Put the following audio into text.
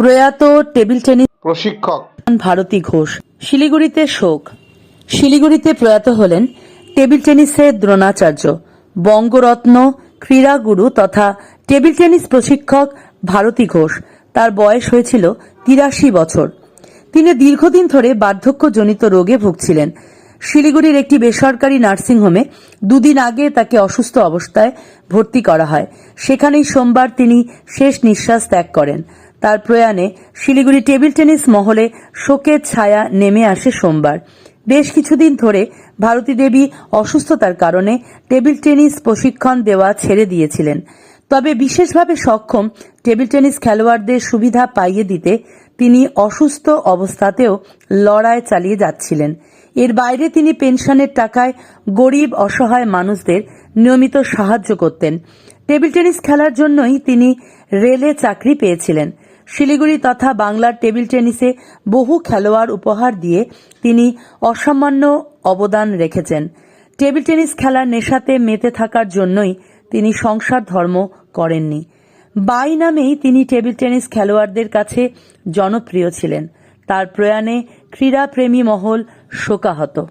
প্রয়াত table tennis প্রশিক্ষক। ভারতী ঘোষ। শিলিগুড়িতে শোক। শিলিগুড়িতে প্রয়াত হলেন টেবিল টেনিসের দ্রোণাচার্য বঙ্গরত্ন ক্রীড়াগুরু তথা টেবিল টেনিস প্রশিক্ষক ভারতী ঘোষ। তার বয়স হয়েছিল তিরাশি বছর। তিনি দীর্ঘদিন ধরে বার্ধক্যজনিত রোগে ভুগছিলেন। শিলিগুড়ির একটি বেসরকারি নার্সিংহোমে দুদিন আগে তাকে অসুস্থ অবস্থায় ভর্তি করা হয়। সেখানেই সোমবার তিনি শেষ নিঃশ্বাস ত্যাগ করেন। তার প্রয়াণে শিলিগুড়ি টেবিল টেনিস মহলে শোকের ছায়া নেমে আসে সোমবার। বেশ কিছুদিন ধরে ভারতী দেবী অসুস্থতার কারণে টেবিল টেনিস প্রশিক্ষণ দেওয়া ছেড়ে দিয়েছিলেন। তবে বিশেষভাবে সক্ষম টেবিল টেনিস খেলোয়াড়দের সুবিধা পাইয়ে দিতে তিনি অসুস্থ অবস্থাতেও লড়াই চালিয়ে যাচ্ছিলেন। এর বাইরে তিনি পেনশনের টাকায় গরিব, অসহায় মানুষদের নিয়মিত সাহায্য করতেন। টেবিল টেনিস খেলার জন্যই তিনি রেলে চাকরি পেয়েছিলেন। শিলিগুড়ি তথা বাংলার টেবিল টেনিসে বহু খেলোয়াড় উপহার দিয়ে তিনি অসামান্য অবদান রেখেছেন। টেবিল টেনিস খেলার নেশাতে মেতে থাকার জন্যই তিনি সংসার ধর্ম করেননি। বাই নামেই তিনি টেবিল টেনিস খেলোয়াড়দের কাছে জনপ্রিয় ছিলেন। তার প্রয়াণে ক্রীড়াপ্রেমী মহল শোকাহত।